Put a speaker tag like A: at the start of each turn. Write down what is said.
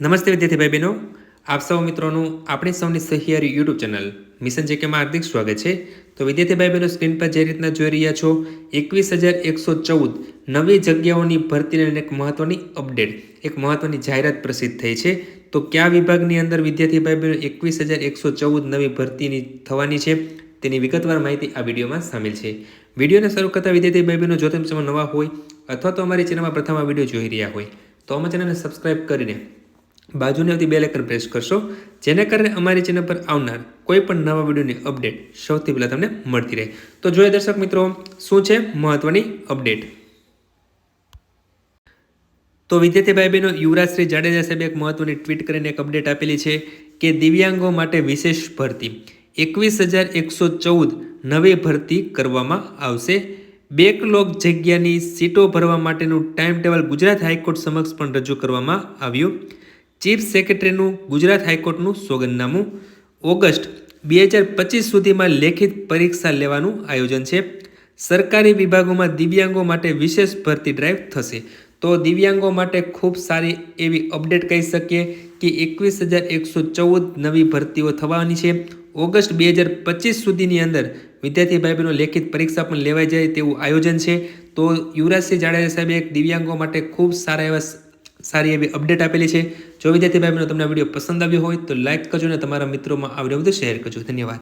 A: નમસ્તે વિદ્યાર્થી ભાઈ બહેનો આપ સૌ મિત્રોનું આપણી સૌની સહિયારી યુટ્યુબ ચેનલ મિશન જેકેમાં હાર્દિક સ્વાગત છે. તો વિદ્યાર્થી ભાઈ બહેનો સ્ક્રીન પર જે રીતના જોઈ રહ્યા છો, એકવીસ હજાર એકસો ચૌદ નવી જગ્યાઓની ભરતીને એક મહત્ત્વની અપડેટ, એક મહત્ત્વની જાહેરાત પ્રસિદ્ધ થઈ છે. તો કયા વિભાગની અંદર વિદ્યાર્થી ભાઈ બહેનો એકવીસ હજાર એકસો ચૌદ નવી ભરતીની થવાની છે, તેની વિગતવાર માહિતી આ વિડીયોમાં સામેલ છે. વિડીયોને શરૂ કરતા વિદ્યાર્થી ભાઈ બહેનો જો તમે નવા હોય અથવા તો અમારી ચેનલમાં પ્રથમ આ વીડિયો જોઈ રહ્યા હોય, તો અમે ચેનલને સબસ્ક્રાઇબ કરીને બાજુની આવતી બેલ આઇકન પ્રેસ કરશો. જેને કારણે અમારી ચેનલ પર આવનાર કોઈ પણ નવા વિડીયોની અપડેટ સૌથી પહેલાં તમને મળતી રહે. તો જોઈએ દર્શક મિત્રો, શું છે મહત્ત્વની અપડેટ તો વિદ્યાર્થી ભાઈ બહેનો યુવરાજશ્રી જાડેજા સાહેબે એક મહત્વની ટ્વીટ કરીને એક અપડેટ આપેલી છે કે દિવ્યાંગો માટે વિશેષ ભરતી. એકવીસ હજાર એકસો ચૌદ નવી ભરતી કરવામાં આવશે. બેકલોગ જગ્યાની સીટો ભરવા માટેનું ટાઈમ ટેબલ ગુજરાત હાઈકોર્ટ સમક્ષ પણ રજૂ કરવામાં આવ્યું. ચીફ સેક્રેટરીનું ગુજરાત હાઈકોર્ટનું સોગંદનામું. ઓગસ્ટ બે હજાર પચીસ સુધીમાં લેખિત પરીક્ષા લેવાનું આયોજન છે. સરકારી વિભાગોમાં દિવ્યાંગો માટે વિશેષ ભરતી ડ્રાઈવ થશે. તો દિવ્યાંગો માટે ખૂબ સારી એવી અપડેટ કહી શકીએ કે એકવીસ હજાર એકસો ચૌદ નવી ભરતીઓ થવાની છે. ઓગસ્ટ બે હજાર પચીસ સુધીની અંદર વિદ્યાર્થી ભાઈ બહેનો લેખિત પરીક્ષા પણ લેવાઈ જાય તેવું આયોજન છે. તો યુવરાજસિંહ જાડેજા સાહેબે દિવ્યાંગો માટે ખૂબ સારા એવા સારી એવી અપડેટ આપેલી છે. જો વિદ્યાર્થી ભાઈ બહેનો તમને વીડિયો પસંદ આવ્યો હોય તો લાઇક કરજો અને તમારા મિત્રોમાં આ બધું શેર કરજો. ધન્યવાદ.